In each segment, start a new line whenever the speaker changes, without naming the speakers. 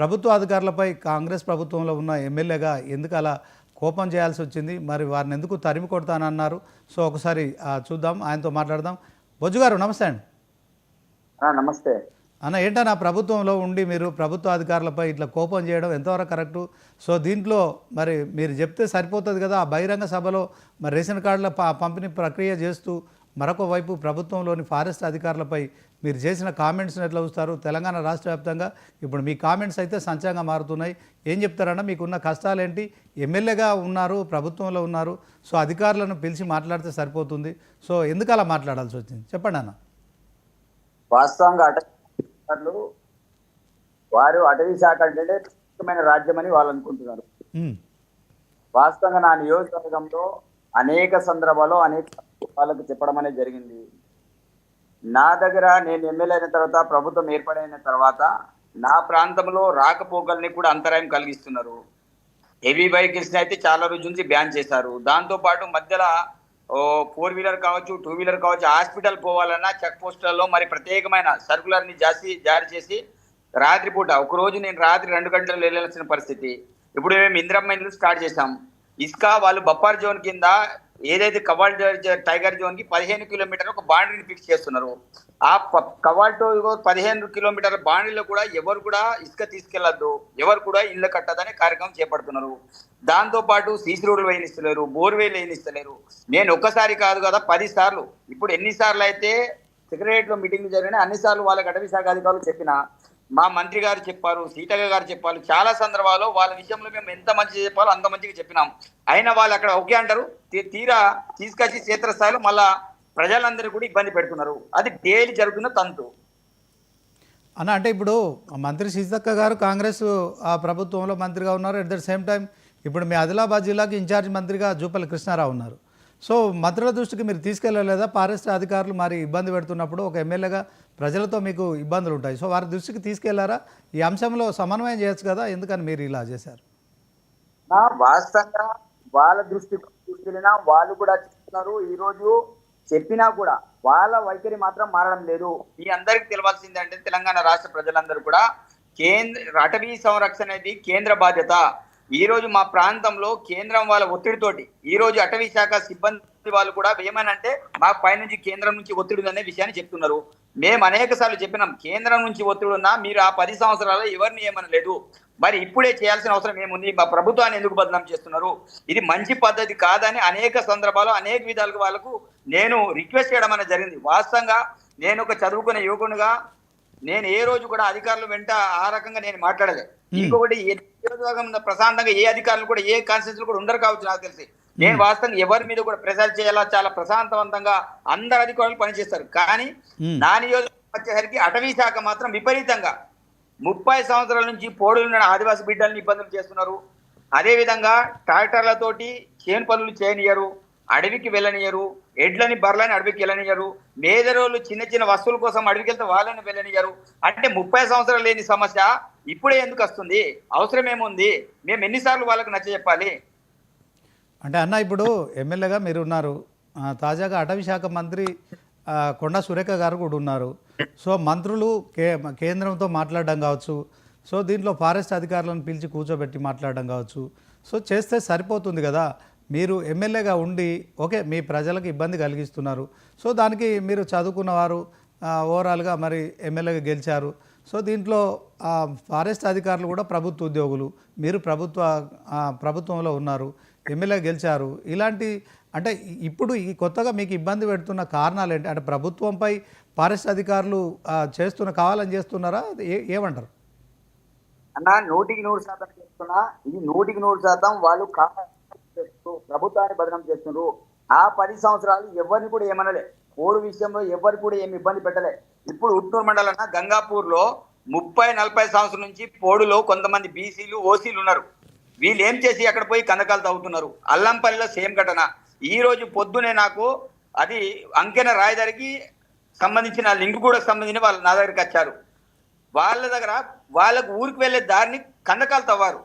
ప్రభుత్వ అధికారులపై కాంగ్రెస్ ప్రభుత్వంలో ఉన్న ఎమ్మెల్యేగా ఎందుకు అలా కోపం చేయాల్సి వచ్చింది? మరి వారిని ఎందుకు తరిమి కొడతానన్నారు? సో ఒకసారి చూద్దాం. ఆయనతో మాట్లాడదాం. బొజ్జు గారు నమస్తే అండి.
నమస్తే.
అన్న ఏంటన్నా ప్రభుత్వంలో ఉండి మీరు ప్రభుత్వ అధికారులపై ఇట్లా కోపం చేయడం ఎంతవరకు కరెక్టు? సో దీంట్లో మరి మీరు చెప్తే సరిపోతుంది కదా? ఆ బహిరంగ సభలో మరి రేషన్ కార్డుల పంపిణీ ప్రక్రియ చేస్తూ మరొక వైపు ప్రభుత్వంలోని ఫారెస్ట్ అధికారులపై మీరు చేసిన కామెంట్స్ని ఎట్లా చూస్తారు? తెలంగాణ రాష్ట్ర వ్యాప్తంగా ఇప్పుడు మీ కామెంట్స్ అయితే సంచంగా మారుతున్నాయి. ఏం చెప్తారన్నా మీకున్న కష్టాలు ఏంటి ఎమ్మెల్యేగా ఉన్నారు ప్రభుత్వంలో ఉన్నారు. సో అధికారులను పిలిచి మాట్లాడితే సరిపోతుంది. సో ఎందుకు అలా మాట్లాడాల్సి వచ్చింది? చెప్పండి అన్న.
వాస్తవంగా అటవీలు వారు అటవీ శాఖ అంటే ముఖ్యమైన రాజ్యం అని వాళ్ళు అనుకుంటున్నారు. వాస్తవంగా నా నియోజకవర్గంలో అనేక సందర్భాల్లో అనేక వాళ్ళకు చెప్పడం అనేది జరిగింది. నా దగ్గర నేను ఎమ్మెల్యే అయిన తర్వాత ప్రభుత్వం ఏర్పడైన తర్వాత నా ప్రాంతంలో రాకపోకల్ని కూడా అంతరాయం కలిగిస్తున్నారు. హెవీ వెహికల్స్ని అయితే చాలా రోజు నుంచి బ్యాన్ చేశారు. దాంతో పాటు మధ్యలో ఫోర్ వీలర్ కావచ్చు టూ వీలర్ కావచ్చు హాస్పిటల్ పోవాలన్నా చెక్ పోస్టులలో మరి ప్రత్యేకమైన సర్కులర్ని జాసి జారీ చేసి రాత్రిపూట ఒక రోజు నేను రాత్రి రెండు గంటలు వెళ్ళాల్సిన పరిస్థితి. ఇప్పుడు మేము ఇందిరమ్మ ఇల్లు స్టార్ట్ చేశాం. ఇస్కా వాళ్ళు బొప్పార్ జోన్ కింద ఏదైతే కవాల్ టైగర్ జోన్కి పదిహేను కిలోమీటర్ ఒక బౌండరీని ఫిక్స్ చేస్తున్నారు. ఆ ప- పదిహేను కిలోమీటర్ బాండీలో కూడా ఎవరు కూడా ఇసుక తీసుకెళ్ళొద్దు ఎవరు కూడా ఇల్లు కట్టదనే కార్యక్రమం చేపడుతున్నారు. దాంతో పాటు సీసీ రోడ్లు వేయనిస్తలేరు బోర్వేలు వేయనిస్తలేరు నేను ఒక్కసారి కాదు కదా పది సార్లు. ఇప్పుడు ఎన్నిసార్లు అయితే సెక్రటరియట్లో మీటింగ్ జరిగినా అన్ని సార్లు వాళ్ళకి అటవీ శాఖ అధికారులు చెప్పిన మా మంత్రి గారు చెప్పారు సీతయ్య గారు చెప్పారు చాలా సందర్భాల్లో వాళ్ళ విషయంలో మేము ఎంత మంచి చెప్పాలో అంత మంచిగా చెప్పినాం అయినా వాళ్ళు అక్కడ ఓకే అంటారు తీరా తీసుకొచ్చి క్షేత్రస్థాయిలో మళ్ళా ప్రజలందరూ కూడా ఇబ్బంది పెడుతున్నారు. అది డైలీ జరుగుతున్న తంతు.
అన్న అంటే ఇప్పుడు మంత్రి సీతక్క గారు కాంగ్రెస్ ఆ ప్రభుత్వంలో మంత్రిగా ఉన్నారు. అట్ ద సేమ్ టైం ఇప్పుడు మీ ఆదిలాబాద్ జిల్లాకి ఇన్ఛార్జ్ మంత్రిగా జూపల్లి కృష్ణారావు ఉన్నారు. సో మంత్రుల దృష్టికి మీరు తీసుకెళ్ళలేదా ఫారెస్ట్ అధికారులు మరి ఇబ్బంది పెడుతున్నప్పుడు ఒక ఎమ్మెల్యేగా ప్రజలతో మీకు ఇబ్బందులు ఉంటాయి. సో వారి దృష్టికి తీసుకెళ్ళారా? ఈ అంశంలో సమన్వయం చేయొచ్చు కదా? ఎందుకని మీరు ఇలా చేశారు?
వాస్తవంగా వాళ్ళ దృష్టికి తీసుకెళ్ళినా వాళ్ళు కూడా చెప్తున్నారు. ఈ రోజు చెప్పినా కూడా వాళ్ళ వైఖరి మాత్రం మారడం లేదు. మీ అందరికి తెలవాల్సింది అంటే తెలంగాణ రాష్ట్ర ప్రజలందరూ కూడా కేంద్ర అటవీ సంరక్షణ అనేది కేంద్ర బాధ్యత. ఈరోజు మా ప్రాంతంలో కేంద్రం వాళ్ళ ఒత్తిడితోటి ఈరోజు అటవీ శాఖ సిబ్బంది వాళ్ళు కూడా ఏమనంటే మా పైనుంచి కేంద్రం నుంచి ఒత్తిడి ఉందనే విషయాన్ని చెప్తున్నారు. మేము అనేక సార్లు చెప్పినాం కేంద్రం నుంచి ఒత్తిడి ఉన్నా మీరు ఆ పది సంవత్సరాలు ఎవరిని ఏమనలేదు. మరి ఇప్పుడే చేయాల్సిన అవసరం ఏముంది? మా ప్రభుత్వాన్ని ఎందుకు బదనాం చేస్తున్నారు? ఇది మంచి పద్ధతి కాదని అనేక సందర్భాల్లో అనేక విధాలుగా వాళ్ళకు నేను రిక్వెస్ట్ చేయడం అనేది జరిగింది. వాస్తవంగా నేను ఒక చదువుకునే యువకునిగా నేను ఏ రోజు కూడా అధికారుల వెంట ఆ రకంగా నేను మాట్లాడలే ఇంకొకటి ఏ నియోజకవర్గం ప్రశాంతంగా ఏ అధికారులు కూడా ఏ కాన్స్టిట్యూన్స్ కూడా ఉండరు కావచ్చు నాకు తెలిసి. నేను వాస్తవంగా ఎవరి మీద కూడా ప్రెజర్ చేయాలా చాలా ప్రశాంతవంతంగా అందరు అధికారులు పనిచేస్తారు. కానీ. నా నియోజకవర్గం వచ్చేసరికి అటవీ శాఖ మాత్రం విపరీతంగా ముప్పై సంవత్సరాల నుంచి పోడులున్న ఆదివాసీ బిడ్డల్ని ఇబ్బందులు చేస్తున్నారు. అదే విధంగా ట్రాక్టర్లతోటి చేను పనులు చేయనియరు అడవికి వెళ్ళనియరు ఎడ్లని బర్లని అడవికి వెళ్ళనియరు మేదరోళ్ళు చిన్న చిన్న వస్తువుల కోసం అడవికి వెళ్తే వాళ్ళని వెళ్ళనియరు అంటే ముప్పై సంవత్సరాలు లేని సమస్య ఇప్పుడే ఎందుకు వస్తుంది? అవసరం ఏముంది? మేము ఎన్నిసార్లు వాళ్ళకు నచ్చ చెప్పాలి?
అంటే అన్న ఇప్పుడు ఎమ్మెల్యేగా మీరు ఉన్నారు తాజాగా అటవీ శాఖ మంత్రి కొండ సురేఖ గారు కూడా ఉన్నారు. సో మంత్రులు కే కేంద్రంతో మాట్లాడడం కావచ్చు. సో దీంట్లో ఫారెస్ట్ అధికారులను పిలిచి కూర్చోబెట్టి మాట్లాడడం కావచ్చు. సో చేస్తే సరిపోతుంది కదా. మీరు ఎమ్మెల్యేగా ఉండి ఓకే మీ ప్రజలకు ఇబ్బంది కలిగిస్తున్నారు. సో దానికి మీరు చదువుకున్నవారు ఓవరాల్గా మరి ఎమ్మెల్యేగా గెలిచారు. సో దీంట్లో ఫారెస్ట్ అధికారులు కూడా ప్రభుత్వ ఉద్యోగులు. మీరు ప్రభుత్వ ప్రభుత్వంలో ఉన్నారు ఎమ్మెల్యే గెలిచారు. ఇలాంటి అంటే ఇప్పుడు ఈ కొత్తగా మీకు ఇబ్బంది పెడుతున్న కారణాలు ఏంటి? అంటే ప్రభుత్వంపై ఫారెస్ట్ అధికారులు చేస్తున్న కావాలని చేస్తున్నారా? ఏ- ఏమంటారు?
అన్న నూటికి నూరు శాతం చేస్తున్నా. ఇది నూటికి నూరు శాతం వాళ్ళు కాపాడు చేస్తూ ప్రభుత్వాన్ని బదనం చేస్తున్నారు. ఆ పది సంవత్సరాలు ఎవరిని కూడా ఏమనలే. కోడు విషయంలో ఎవరు కూడా ఏమి ఇబ్బంది పెట్టలే. ఇప్పుడు ఉట్నూరు మండలం గంగాపూర్లో ముప్పై నలభై సంవత్సరం నుంచి పోడులో కొంతమంది బీసీలు ఓసీలు ఉన్నారు. వీళ్ళు ఏం చేసి అక్కడ పోయి కందకాలు తవ్వుతున్నారు అల్లంపల్లిలో సేమ్ ఘటన. ఈ రోజు పొద్దునే నాకు అది అంకెన రాయదారికి సంబంధించిన లింక్ కూడా సంబంధించిన వాళ్ళు నా దగ్గరికి వచ్చారు. వాళ్ళ దగ్గర వాళ్ళకు ఊరికి వెళ్ళే దారిని కందకాలు తవ్వారు.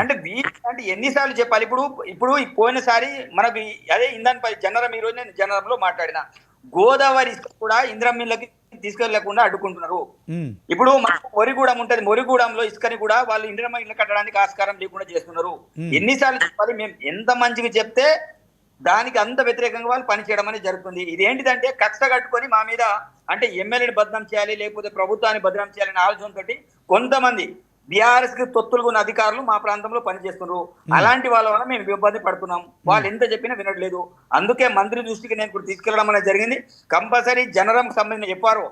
అంటే వీళ్ళు అంటే ఎన్నిసార్లు చెప్పాలి? ఇప్పుడు ఇప్పుడు పోయినసారి మనకు అదే ఇందానిపై జనరం ఈ రోజు నేను జనరంలో మాట్లాడిన. గోదావరి ఇసుక కూడా ఇంద్రమిల్లకి తీసుకెళ్ళకుండా అడ్డుకుంటున్నారు.
ఉమ్,
ఇప్పుడు మనకు మొరిగూడెం ఉంటది. మొరిగూడెంలో ఇసుకని కూడా వాళ్ళు ఇండియన్ ఇల్లు కట్టడానికి ఆస్కారం లేకుండా చేస్తున్నారు.
Hmm.
ఎన్నిసార్లు చెప్పాలి? మేము ఎంత మంచిగా చెప్తే దానికి అంత వ్యతిరేకంగా వాళ్ళు పనిచేయడం అనేది జరుగుతుంది. ఇది ఏంటిదంటే కక్ష కట్టుకొని మా మీద అంటే ఎమ్మెల్యేని బదనాం చేయాలి లేకపోతే ప్రభుత్వాన్ని బదనాం చేయాలనే ఆలోచనతోటి కొంతమంది బీఆర్ఎస్కి తొత్తులుగా ఉన్న అధికారులు మా ప్రాంతంలో పనిచేస్తున్నారు అలాంటి వాళ్ళ వల్ల మేము ఇబ్బంది పడుతున్నాం. వాళ్ళు ఎంత చెప్పినా వినట్లేదు. అందుకే మంత్రి దృష్టికి నేను ఇప్పుడు తీసుకెళ్ళడం అనేది జరిగింది. కంపల్సరీ జనరంకి సంబంధించిన చెప్పారు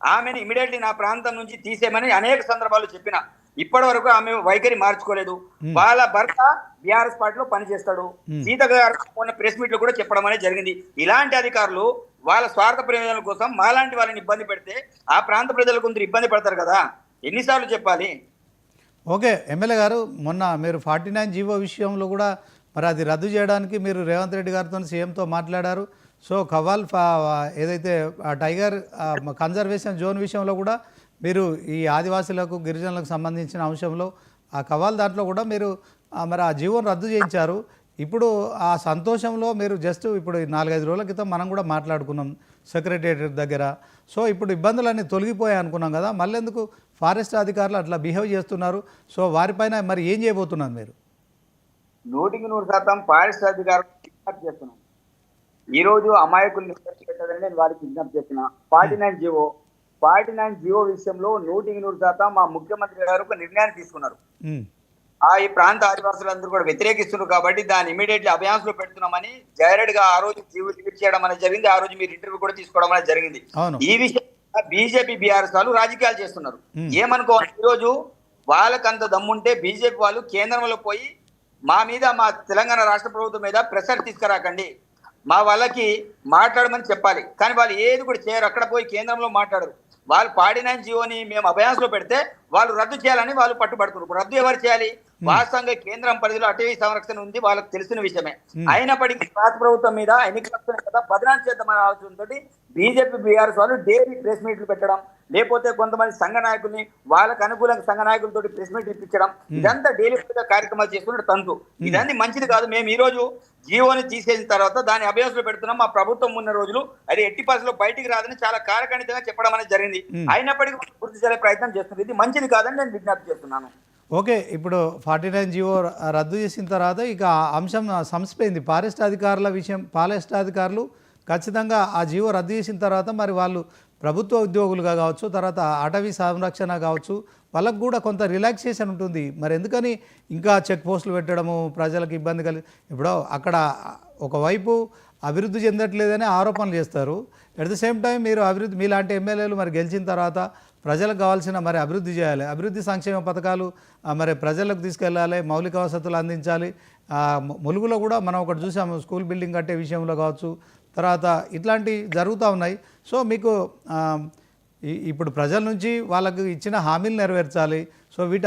ఆమెను ఇమీడియట్లీ నా ప్రాంతం నుంచి తీసేయమని అనేక సందర్భాలు చెప్పిన. ఇప్పటి వరకు ఆమె వైఖరి మార్చుకోలేదు. వాళ్ళ భర్త బీఆర్ఎస్ పార్టీలో పనిచేస్తాడు. సీత గారు మొన్న ప్రెస్ మీట్లో కూడా చెప్పడం అనేది జరిగింది. ఇలాంటి అధికారులు వాళ్ళ స్వార్థ ప్రయోజనాల కోసం మాలాంటి వాళ్ళని ఇబ్బంది పెడితే ఆ ప్రాంత ప్రజలు కొందరు ఇబ్బంది పడతారు కదా. ఎన్నిసార్లు చెప్పాలి?
ఓకే ఎమ్మెల్యే గారు మొన్న మీరు ఫార్టీ నైన్ జీవో విషయంలో కూడా మరి అది రద్దు చేయడానికి మీరు రేవంత్ రెడ్డి గారితో సీఎంతో మాట్లాడారు. సో కవాల్ ఏదైతే ఆ టైగర్ కన్జర్వేషన్ జోన్ విషయంలో కూడా మీరు ఈ ఆదివాసులకు గిరిజనులకు సంబంధించిన అంశంలో ఆ కవాల్ దాంట్లో కూడా మీరు మరి ఆ జీవోను రద్దు చేయించారు. ఇప్పుడు ఆ సంతోషంలో మీరు జస్ట్ ఇప్పుడు ఈ నాలుగైదు రోజుల క్రితం మనం కూడా మాట్లాడుకున్నాం. సెక్రటేరియట్ దగ్గర. సో ఇప్పుడు ఇబ్బందులన్నీ తొలగిపోయాయి అనుకున్నాం కదా మళ్ళీ ఎందుకు ఫారెస్ట్ అధికారులు అట్లా బిహేవ్ చేస్తున్నారు. సో వారిపైన మరి ఏం చేయబోతున్నారు మీరు?
నూటికి నూరు శాతం ఫారెస్ట్ అధికారులు విజ్ఞప్తి చేస్తున్నాం ఈ రోజు అమాయకులు పెట్టదని నేను వారికి విజ్ఞప్తి చేస్తున్నా forty nine GO forty nine GO విషయంలో నూటికి నూరు శాతం మా ముఖ్యమంత్రి గారు ఒక నిర్ణయాన్ని తీసుకున్నారు. ఆ ఈ ప్రాంత ఆదివాసులందరూ కూడా వ్యతిరేకిస్తున్నారు కాబట్టి దాన్ని ఇమీడియట్లీ అభయాన్స్లో పెడుతున్నామని జైరెడ్గా ఆ రోజు రిలీజ్ చేయడం అనేది జరిగింది. ఆ రోజు మీరు ఇంటర్వ్యూ కూడా తీసుకోవడం అనేది జరిగింది. ఈ విషయం బీజేపీ బీఆర్ఎస్ వాళ్ళు రాజకీయాలు చేస్తున్నారు. ఏమనుకోవాలి ఈరోజు వాళ్ళకంత దమ్ముంటే బీజేపీ వాళ్ళు కేంద్రంలో పోయి మా మీద మా తెలంగాణ రాష్ట్ర ప్రభుత్వం మీద ప్రెషర్ తీసుకురాకండి. మా వాళ్ళకి మాట్లాడమని చెప్పాలి. కానీ వాళ్ళు ఏది కూడా చేయరు. అక్కడ పోయి కేంద్రంలో మాట్లాడరు. వాళ్ళు పాడిన జీవోని మేము అభయాన్స్లో పెడితే వాళ్ళు రద్దు చేయాలని వాళ్ళు పట్టుబడుతున్నారు. రద్దు ఎవరు చేయాలి? వాస్తవంగా కేంద్రం పరిధిలో అటవీ సంరక్షణ ఉంది వాళ్ళకి తెలిసిన విషయమే. అయినప్పటికీ రాష్ట్ర ప్రభుత్వం మీద ఎన్నికలు వస్తున్నాయి కదా బదనాలు చేద్దామనే ఆలోచనతో బీజేపీ బీఆర్ఎస్ వాళ్ళు డైలీ ప్రెస్ మీట్లు పెట్టడం లేకపోతే కొంతమంది సంఘ నాయకుల్ని వాళ్ళకు అనుకూలంగా సంఘ నాయకులతో ప్రెస్ మీట్ ఇప్పించడం ఇదంతా డైలీ కార్యక్రమాలు చేస్తున్న తంతు. ఇదంతా మంచిది కాదు. మేము ఈ రోజు జీవోని తీసేసిన తర్వాత దాని అభ్యాసంలో పెడుతున్నాం. మా ప్రభుత్వం ఉన్న రోజులు అది ఎట్టి పరిస్థితుల్లో బయటికి రాదని చాలా కారకణితంగా చెప్పడం అనేది జరిగింది. అయినప్పటికీ పూర్తి చేసే ప్రయత్నం చేస్తుంది ఇది మంచిది కాదని నేను విజ్ఞప్తి చేస్తున్నాను.
ఓకే ఇప్పుడు ఫార్టీ నైన్ జీవో రద్దు చేసిన తర్వాత ఇక ఆ అంశం సంసిపోయింది. ఫారెస్ట్ అధికారుల విషయం ఫారెస్ట్ అధికారులు ఖచ్చితంగా ఆ జీవో రద్దు చేసిన తర్వాత మరి వాళ్ళు ప్రభుత్వ ఉద్యోగులుగా కావచ్చు తర్వాత అటవీ సంరక్షణ కావచ్చు వాళ్ళకు కూడా కొంత రిలాక్సేషన్ ఉంటుంది. మరి ఎందుకని ఇంకా చెక్ పోస్టులు పెట్టడము ప్రజలకు ఇబ్బంది కలిగి ఇప్పుడు అక్కడ ఒకవైపు అభివృద్ధి చెందట్లేదని ఆరోపణలు చేస్తారు. అట్ ద సేమ్ టైం మీరు అభివృద్ధి మీలాంటి ఎమ్మెల్యేలు మరి గెలిచిన తర్వాత ప్రజలకు కావాల్సిన మరి అభివృద్ధి చేయాలి. అభివృద్ధి సంక్షేమ పథకాలు మరి ప్రజలకు తీసుకెళ్ళాలి మౌలిక వసతులు అందించాలి. ములుగులో కూడా మనం ఒకటి చూసాము స్కూల్ బిల్డింగ్ కట్టే విషయంలో కావచ్చు తర్వాత ఇట్లాంటివి జరుగుతూ ఉన్నాయి. సో మీకు ఇప్పుడు ప్రజల నుంచి వాళ్ళకు ఇచ్చిన హామీలు నెరవేర్చాలి. సో వీటి